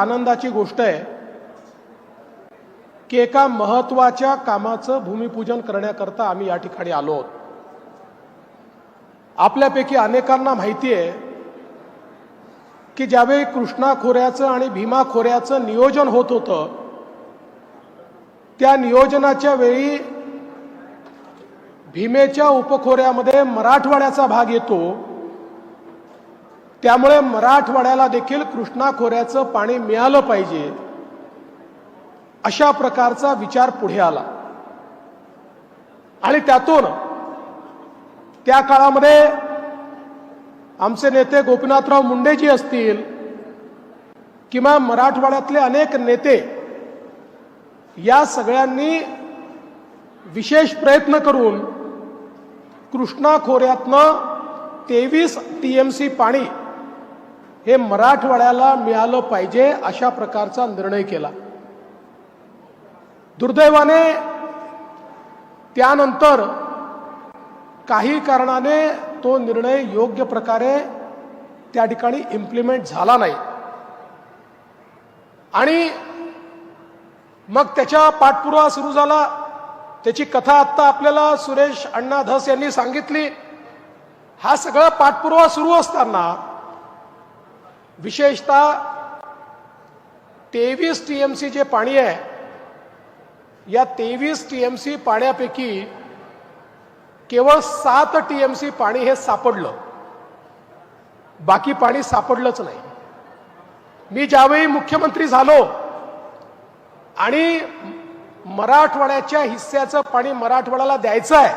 आनंदाची गोष्ट आहे की एका महत्त्वाच्या कामाचं भूमिपूजन करण्याकरता आम्ही या ठिकाणी आलो आहोत. आपल्यापैकी अनेकांना माहिती आहे की ज्यावेळी कृष्णा खोऱ्याचं आणि भीमा खोऱ्याचं नियोजन होत होतं त्या नियोजनाच्या वेळी भीमेच्या उपखोऱ्यामध्ये मराठवाड्याचा भाग येतो. त्यामुळे मराठवाड्याला देखील कृष्णा खोऱ्याचं पाणी मिळालं पाहिजे. अशा प्रकारचा विचार पुढे आला. आणि त्यातून त्या काळामध्ये आमचे नेते गोपीनाथराव मुंडेजी असतील किंवा मराठवाड्यातले अनेक नेते या सगळ्यांनी विशेष प्रयत्न करून कृष्णा खोऱ्यातनं तेवीस टी एम सी पाणी हे मराठवाड्याला मिळालं पाहिजे अशा प्रकारचा निर्णय केला. दुर्दैवाने त्यानंतर काही कारणाने तो निर्णय योग्य प्रकारे त्या ठिकाणी इम्प्लिमेंट झाला नाही. आणि मग त्याच्या पाठपुरावा सुरू झाला. त्याची कथा आत्ता आपल्याला सुरेश अण्णा धस यांनी सांगितली. हा सगळा पाठपुरावा सुरू असताना विशेषतः तेवीस टी एम सी जे पाणी आहे या तेवीस टी एम सी पाण्यापैकी केवळ सात टी एम सी पाणी हे सापडलं. बाकी पाणी सापडलंच नाही. मी ज्यावेळी मुख्यमंत्री झालो आणि मराठवाड्याच्या हिस्स्याचं पाणी मराठवाड्याला द्यायचं आहे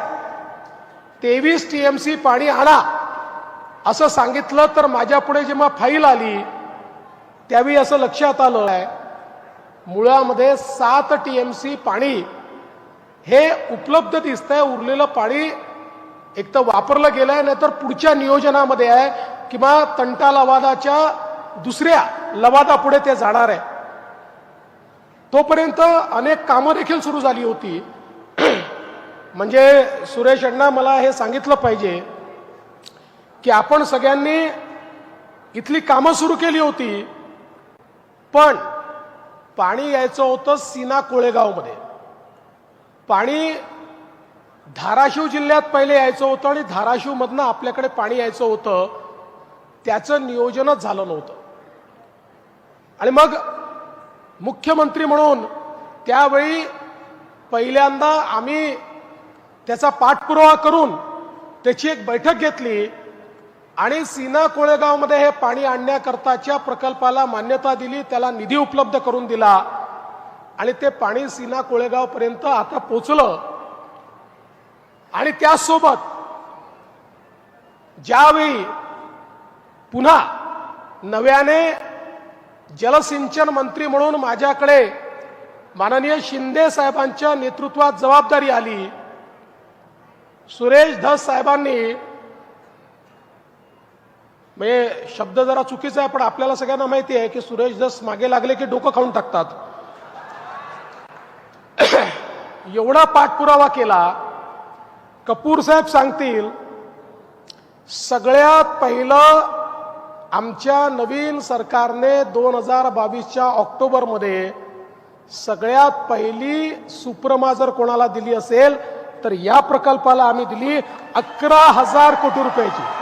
तेवीस टी एम सी पाणी आणा. असं सांगितलं तर माझ्या पुढे जेव्हा फाईल आली त्यावेळी असं लक्षात आलं आहे मुळामध्ये सात टी एम सी पाणी हे उपलब्ध दिसतंय उरलेलं पाणी एक तर वापरलं गेलं आहे नाहीतर पुढच्या नियोजनामध्ये आहे किंवा तंटा लवादाच्या दुसऱ्या लवादापुढे ते जाणार आहे. तोपर्यंत अनेक कामं देखील सुरू झाली होती. म्हणजे सुरेश अण्णा मला हे सांगितलं पाहिजे की आपण सगळ्यांनी इथली कामं सुरू केली होती पण पाणी यायचं होतं सीना कोळेगावमध्ये. पाणी धाराशिव जिल्ह्यात पहिले यायचं होतं आणि धाराशिवमधनं आपल्याकडे पाणी यायचं होतं त्याचं नियोजनच झालं नव्हतं. आणि मग मुख्यमंत्री म्हणून त्यावेळी पहिल्यांदा आम्ही त्याचा पाठपुरावा करून त्याची एक बैठक घेतली. आणि सीना कोळेगावमध्ये हे पाणी आणण्याकरताच्या प्रकल्पाला मान्यता दिली त्याला निधी उपलब्ध करून दिला. आणि ते पाणी सीना कोळेगावपर्यंत आता पोचलं. आणि त्यासोबत ज्यावेळी पुन्हा नव्याने जलसिंचन मंत्री म्हणून माझ्याकडे माननीय शिंदे साहेबांच्या नेतृत्वात जबाबदारी आली सुरेश धस साहेबांनी म्हणजे शब्द जरा चुकीचा आहे पण आपल्याला सगळ्यांना माहिती आहे की सुरेश जस मागे लागले की डोकं खाऊन टाकतात. एवढा पाठपुरावा केला कपूर साहेब सांगतील सगळ्यात पहिलं आमच्या नवीन सरकारने दोन हजार बावीसच्या ऑक्टोबरमध्ये सगळ्यात पहिली सुप्रमा जर कोणाला दिली असेल तर या प्रकल्पाला आम्ही दिली अकरा हजार कोटी रुपयाची.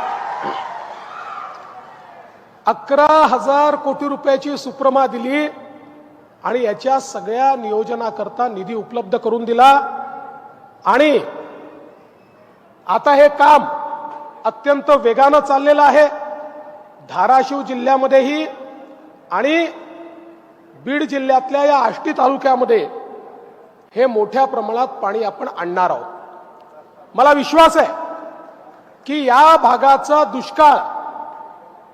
अकरा हजार कोटी रुपयाची सुप्रमा दिली आणि याच्या सगळ्या नियोजनाकरता निधी उपलब्ध करून दिला. आणि आता हे काम अत्यंत वेगानं चाललेलं आहे. धाराशिव जिल्ह्यामध्येही आणि बीड जिल्ह्यातल्या या आष्टी तालुक्यामध्ये हे मोठ्या प्रमाणात पाणी आपण आणणार आहोत. मला विश्वास आहे की या भागाचा दुष्काळ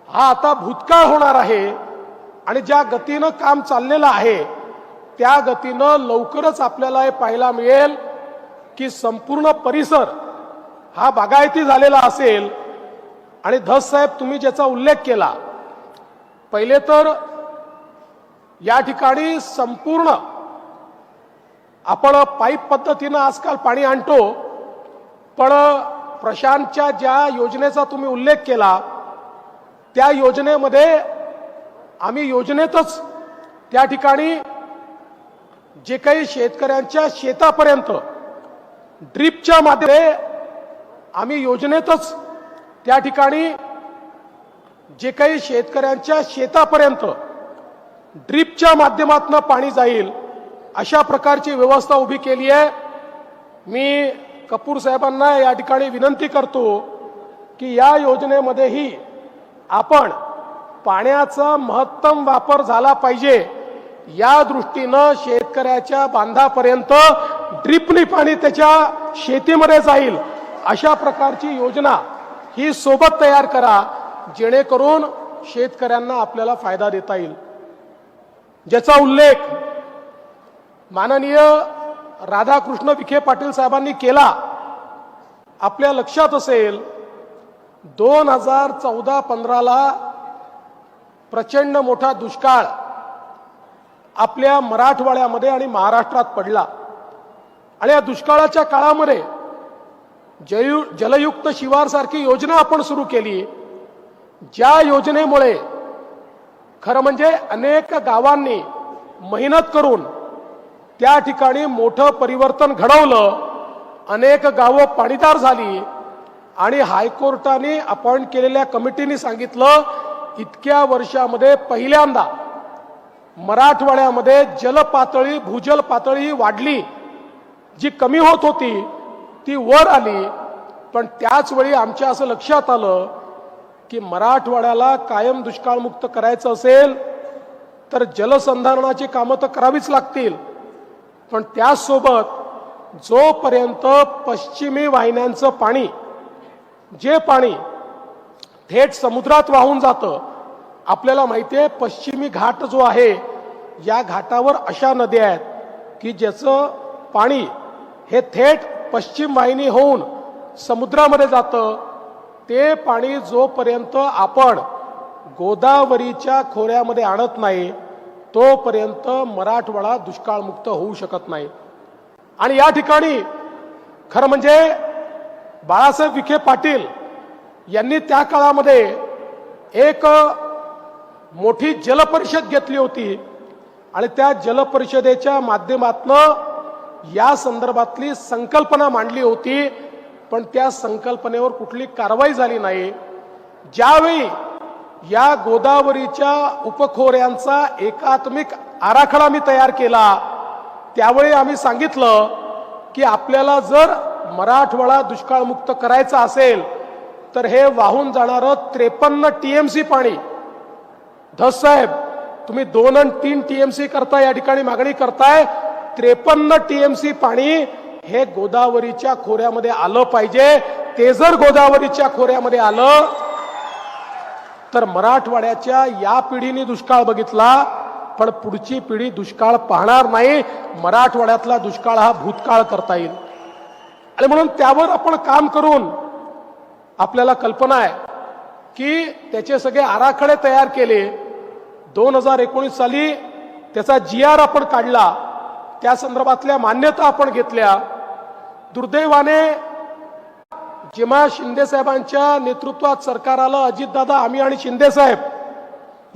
हा आता भूतकाळ होणार आहे आणि ज्या गतीनं काम चाललेलं आहे त्या गतीनं लवकरच आपल्याला हे पाहायला मिळेल की संपूर्ण परिसर हा बागायती झालेला असेल. आणि धस साहेब तुम्ही ज्याचा उल्लेख केला पहिले तर या ठिकाणी संपूर्ण आपण पाईप पद्धतीनं आजकाल पाणी आणतो पण प्रशांतच्या ज्या योजनेचा तुम्ही उल्लेख केला त्या योजनेमध्ये आम्ही योजनेतच त्या ठिकाणी जे काही शेतकऱ्यांच्या शेतापर्यंत ड्रीपच्या माध्यमे आम्ही योजनेतच त्या ठिकाणी जे काही शेतकऱ्यांच्या शेतापर्यंत ड्रीपच्या माध्यमातून पाणी जाईल अशा प्रकारची व्यवस्था उभी केली आहे. मी कपूर साहेबांना या ठिकाणी विनंती करतो की या योजनेमध्येही आपण पाण्याचा महत्तम वापर झाला पाहिजे. या दृष्टीनं शेतकऱ्याच्या बांधापर्यंत ड्रिपनी पाणी त्याच्या शेतीमध्ये जाईल. अशा प्रकारची योजना ही सोबत तयार करा जेणेकरून शेतकऱ्यांना आपल्याला फायदा देता येईल. ज्याचा उल्लेख माननीय राधाकृष्ण विखे पाटील साहेबांनी केला आपल्या लक्षात असेल दोन हजार चौदा पंधराला प्रचंड मोठा दुष्काळ आपल्या मराठवाड्यामध्ये आणि महाराष्ट्रात पडला. आणि या दुष्काळाच्या काळामध्ये जयु जलयुक्त शिवारसारखी योजना आपण सुरू केली. ज्या योजनेमुळे खरं म्हणजे अनेक गावांनी मेहनत करून त्या ठिकाणी मोठं परिवर्तन घडवलं. अनेक गावं पाणीदार झाली. आणि हायकोर्टाने अपॉइंट केलेल्या कमिटीने सांगितलं इतक्या वर्षामध्ये पहिल्यांदा मराठवाड्यामध्ये जलपातळी भूजल पातळी वाढली. जी कमी होत होती ती वर आली. पण त्याचवेळी आमच्या असं लक्षात आलं की मराठवाड्याला कायम दुष्काळमुक्त करायचं असेल तर जलसंधारणाची कामं तर करावीच लागतील. पण त्याचसोबत जोपर्यंत पश्चिमी वाहिन्यांचं पाणी जे पाणी थेट समुद्रात वाहून जातं आपल्याला माहिती आहे पश्चिमी घाट जो आहे या घाटावर अशा नद्या आहेत की ज्याचं पाणी हे थेट पश्चिम वाहिनी होऊन समुद्रामध्ये जातं. ते पाणी जोपर्यंत आपण गोदावरीच्या खोऱ्यामध्ये आणत नाही तोपर्यंत मराठवाडा दुष्काळमुक्त होऊ शकत नाही. आणि या ठिकाणी खरं म्हणजे बाळासाहेब विखे पाटील यांनी त्या काळामध्ये एक मोठी जलपरिषद घेतली होती आणि त्या जलपरिषदेच्या माध्यमातनं या संदर्भातली संकल्पना मांडली होती पण त्या संकल्पनेवर कुठली कारवाई झाली नाही. ज्यावेळी या गोदावरीच्या उपखोऱ्यांचा एकात्मिक आराखडा मी तयार केला त्यावेळी आम्ही सांगितलं की आपल्याला जर मराठवाडा दुष्काळमुक्त करायचा असेल तर हे वाहून जाणारं त्रेपन्न टीएमसी पाणी. धस साहेब तुम्ही दोन आणि तीन टीएमसी करता या ठिकाणी मागणी करताय त्रेपन्न टीएमसी पाणी हे गोदावरीच्या खोऱ्यामध्ये आलं पाहिजे. ते जर गोदावरीच्या खोऱ्यामध्ये आलं तर मराठवाड्याच्या या पिढीने दुष्काळ बघितला पण पुढची पिढी दुष्काळ पाहणार नाही. मराठवाड्यातला दुष्काळ हा भूतकाळ करता येईल. आणि म्हणून त्यावर आपण काम करून आपल्याला कल्पना आहे की त्याचे सगळे आराखडे तयार केले. दोन हजार एकोणीस साली त्याचा जी आर आपण काढला त्या संदर्भातल्या मान्यता आपण घेतल्या. दुर्दैवाने जेव्हा शिंदेसाहेबांच्या नेतृत्वात सरकार आलं अजितदादा आम्ही आणि शिंदेसाहेब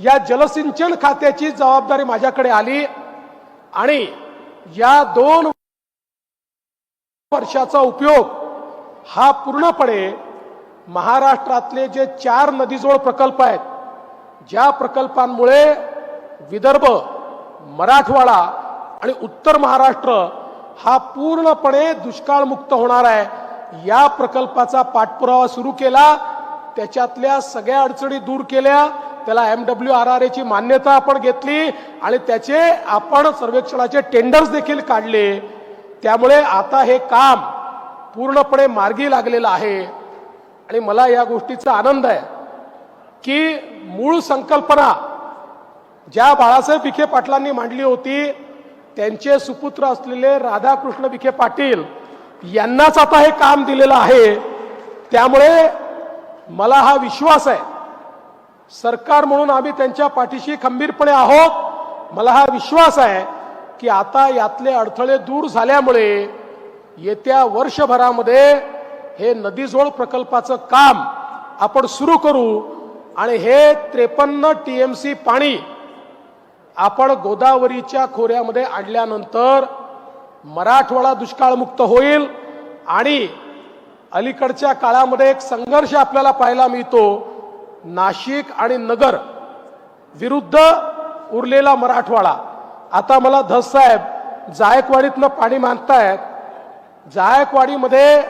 या जलसिंचन खात्याची जबाबदारी माझ्याकडे आली आणि या दोन वर्षाचा उपयोग हा पूर्णपणे महाराष्ट्रातले जे चार नदीजोड प्रकल्प आहेत ज्या प्रकल्पांमुळे विदर्भ मराठवाडा आणि उत्तर महाराष्ट्र हा पूर्णपणे दुष्काळमुक्त होणार आहे या प्रकल्पाचा पाठपुरावा सुरू केला त्याच्यातल्या सगळ्या अडचणी दूर केल्या त्याला एम डब्ल्यू आर आर एची मान्यता आपण घेतली आणि त्याचे आपण सर्वेक्षणाचे टेंडर्स देखील काढले. त्यामुळे आता हे काम पूर्णपणे मार्गी लागलेलं आहे. आणि मला या गोष्टीचा आनंद आहे की मूळ संकल्पना ज्या बाळासाहेब विखे पाटलांनी मांडली होती त्यांचे सुपुत्र असलेले राधाकृष्ण विखे पाटील यांनाच आता हे काम दिलेलं आहे. त्यामुळे मला हा विश्वास आहे. सरकार म्हणून आम्ही त्यांच्या पाठीशी खंबीरपणे आहोत. मला हा विश्वास आहे की आता यातले अडथळे दूर झाल्यामुळे येत्या वर्षभरामध्ये हे नदीजोड प्रकल्पाचं काम आपण सुरू करू आणि हे त्रेपन्न टीएमसी पाणी आपण गोदावरीच्या खोऱ्यामध्ये आणल्यानंतर मराठवाडा दुष्काळमुक्त होईल आणि अलीकडच्या काळामध्ये एक संघर्ष आपल्याला पाहायला मिळतो. नाशिक आणि नगर विरुद्ध उरलेला मराठवाडा. आता मला धस साहेब जायकवाडीतनं पाणी मागतायत. जायकवाडीमध्ये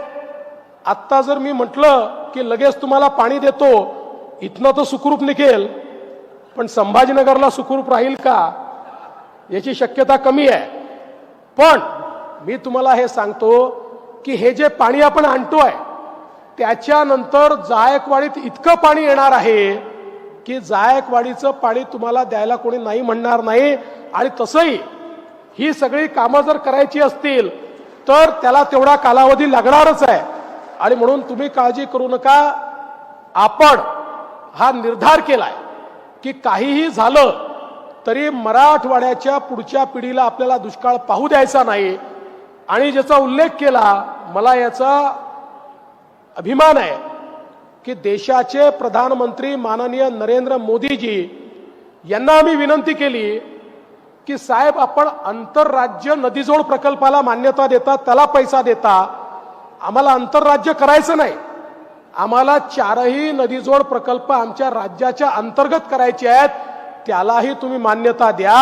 आत्ता जर मी म्हटलं की लगेच तुम्हाला पाणी देतो इथनं तर सुखरूप निघेल. पण संभाजीनगरला सुखरूप राहील का? याची शक्यता कमी आहे. पण मी तुम्हाला हे सांगतो की हे जे पाणी आपण आणतोय त्याच्यानंतर जायकवाडीत इतकं पाणी येणार आहे की जायकवाडीचं पाणी तुम्हाला द्यायला कोणी नाही म्हणणार नाही. आणि तसंही ही सगळी कामं जर करायची असतील तर त्याला तेवढा कालावधी लागणारच आहे. आणि म्हणून तुम्ही काळजी करू नका. आपण हा निर्धार केलाय की काहीही झालं तरी मराठवाड्याच्या पुढच्या पिढीला आपल्याला दुष्काळ पाहू द्यायचा नाही. आणि ज्याचा उल्लेख केला मला याचा अभिमान आहे. की देशाचे प्रधानमंत्री माननीय नरेंद्र मोदीजी यांना आम्ही विनंती केली की साहेब आपण आंतरराज्य नदीजोड प्रकल्पाला मान्यता देता त्याला पैसा देता आम्हाला आंतरराज्य करायचं नाही. आम्हाला चारही नदीजोड प्रकल्प आमच्या राज्याच्या अंतर्गत करायचे आहेत त्यालाही तुम्ही मान्यता द्या.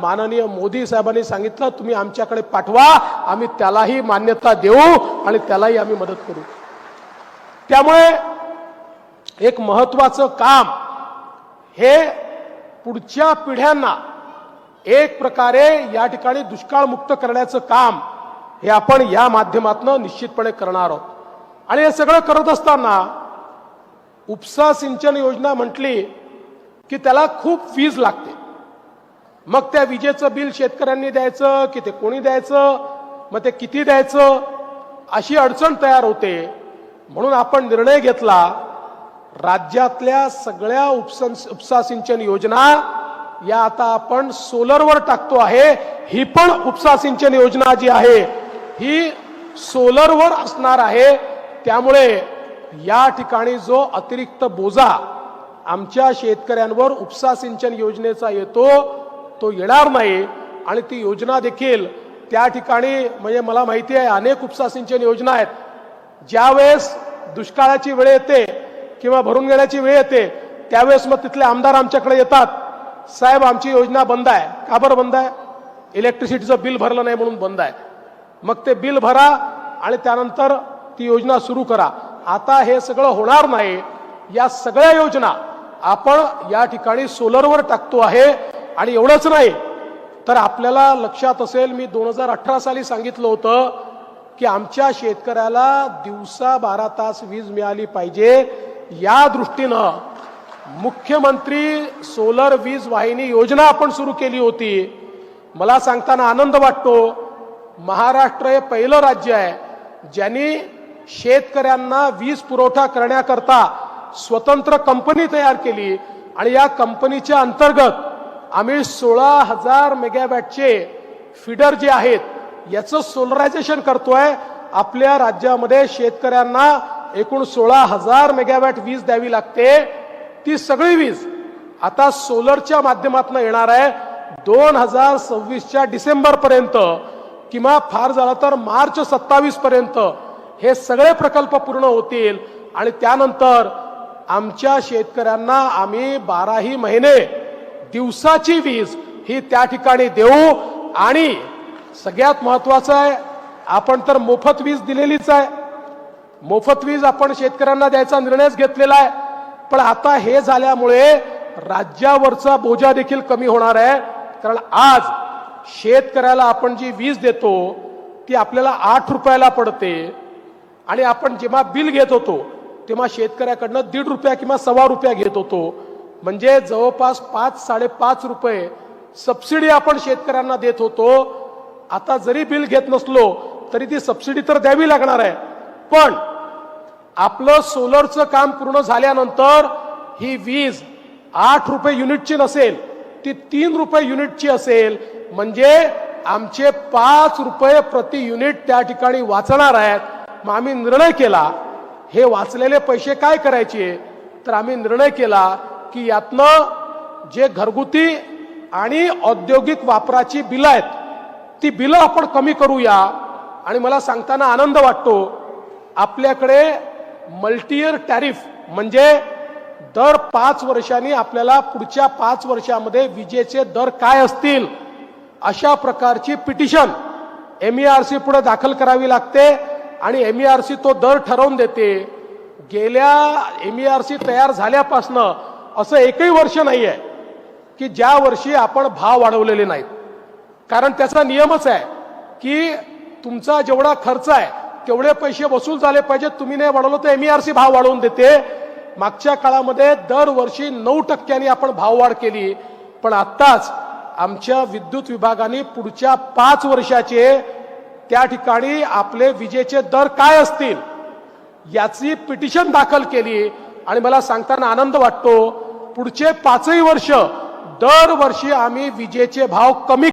माननीय मोदी साहेबांनी सांगितलं तुम्ही आमच्याकडे पाठवा आम्ही त्यालाही मान्यता देऊ आणि त्यालाही आम्ही मदत करू. त्यामुळे एक महत्वाचं काम. हे पुढच्या पिढ्यांना एक प्रकारे या ठिकाणी दुष्काळमुक्त करण्याचं काम हे आपण या माध्यमातून निश्चितपणे करणार आहोत. आणि हे सगळं करत असताना उपसा सिंचन योजना म्हटली की त्याला खूप वीज लागते. मग त्या विजेचं बिल शेतकऱ्यांनी द्यायचं की ते कोणी द्यायचं मग ते किती द्यायचं अशी अडचण तयार होते. म्हणून आपण निर्णय घेतला राज्यातल्या सगळ्या उपसन उपसा सिंचन योजना या आता आपण सोलरवर टाकतो आहे. ही पण उपसा सिंचन योजना जी आहे ही सोलरवर असणार आहे. त्यामुळे या ठिकाणी जो अतिरिक्त बोजा आमच्या शेतकऱ्यांवर उपसा सिंचन योजनेचा येतो तो येणार नाही. आणि ती योजना देखील त्या ठिकाणी म्हणजे मला माहिती आहे अनेक उपसा सिंचन योजना आहेत. ज्यावेळेस दुष्काळाची वेळ येते किंवा भरून घेण्याची वेळ येते त्यावेळेस मग तिथले आमदार आमच्याकडे येतात. साहेब आमची योजना बंद आहे. का बरं बंद आहे? इलेक्ट्रिसिटीचं बिल भरलं नाही म्हणून बंद आहे. मग ते बिल भरा आणि त्यानंतर ती योजना सुरू करा. आता हे सगळं होणार नाही. या सगळ्या योजना आपण या ठिकाणी सोलरवर टाकतो आहे. आणि एवढंच नाही तर आपल्याला लक्षात असेल मी दोन हजार अठरा साली सांगितलं होतं की आमच्या शेतकऱ्याला दिवसा बारा तास वीज मिळाली पाहिजे. या दृष्टीनं मुख्यमंत्री सोलर वीज वाहिनी योजना आपण सुरू केली होती. मला सांगताना आनंद वाटतो. महाराष्ट्र हे पहिलं राज्य आहे ज्यांनी शेतकऱ्यांना वीज पुरवठा करण्याकरता स्वतंत्र कंपनी तयार केली. आणि या कंपनीच्या अंतर्गत आम्ही सोळा हजार मेगावॅटचे फिडर जे आहेत याचं सोलरायझेशन करतोय. आपल्या राज्यामध्ये शेतकऱ्यांना एकूण सोळा हजार मेगावॅट वीज द्यावी लागते. ती सगळी वीज आता सोलरच्या माध्यमातून येणार आहे. दोन हजार सव्वीसच्या डिसेंबर पर्यंत किंवा फार झालं तर मार्च सत्तावीस पर्यंत हे सगळे प्रकल्प पूर्ण होतील. आणि त्यानंतर आमच्या शेतकऱ्यांना आम्ही बाराही महिने दिवसाची वीज ही त्या ठिकाणी देऊ. आणि सगळ्यात महत्वाचं आहे आपण तर मोफत वीज दिलेलीच आहे. मोफत वीज आपण शेतकऱ्यांना द्यायचा निर्णयच घेतलेला आहे. पण आता हे झाल्यामुळे राज्यावरचा बोजा देखील कमी होणार आहे. कारण आज शेतकऱ्याला आपण जी वीज देतो ती आपल्याला आठ रुपयाला पडते. आणि आपण जेव्हा बिल घेत होतो तेव्हा शेतकऱ्याकडनं दीड रुपया किंवा सव्वा रुपया घेत होतो. म्हणजे जवळपास पाच साडेपाच रुपये सबसिडी आपण शेतकऱ्यांना देत होतो. आता जरी बिल घेत नसलो तरी ती सबसिडी तर द्यावी लागणार आहे. पण आपलं सोलरचं काम पूर्ण झाल्यानंतर ही वीज आठ रुपये युनिटची नसेल ती तीन रुपये युनिटची असेल म्हणजे आमचे पाच रुपये प्रति युनिट त्या ठिकाणी वाचणार आहेत. मग आम्ही निर्णय केला हे वाचलेले पैसे काय करायचे? तर आम्ही निर्णय केला की यातनं जे घरगुती आणि औद्योगिक वापराची बिलं आहेत ती बिलं आपण कमी करूया. आणि मला सांगताना आनंद वाटतो आपल्याकडे मल्टीयर टॅरिफ म्हणजे दर पाच वर्षांनी आपल्याला पुढच्या पाच वर्षामध्ये विजेचे दर काय असतील अशा प्रकारची पिटिशन एम सी पुढे दाखल करावी लागते आणि एम सी तो दर ठरवून देते. गेल्या एम सी तयार झाल्यापासनं असं एकही वर्ष नाही आहे की ज्या वर्षी आपण भाव वाढवलेले नाहीत. कारण त्याचा नियमच आहे की तुमचा जेवढा खर्च आहे तेवढे पैसे वसूल झाले पाहिजेत तुम्ही नाही वाढवलं तर एमईआरसी भाव वाढवून देते. मागच्या काळामध्ये दरवर्षी नऊ टक्क्यांनी आपण भाववाढ केली. पण आत्ताच आमच्या विद्युत विभागाने पुढच्या पाच वर्षाचे त्या ठिकाणी आपले विजेचे दर काय असतील याची पिटिशन दाखल केली. आणि मला सांगताना आनंद वाटतो पुढचे पाचही वर्ष दरवर्षी आम्ही विजेचे भाव कमी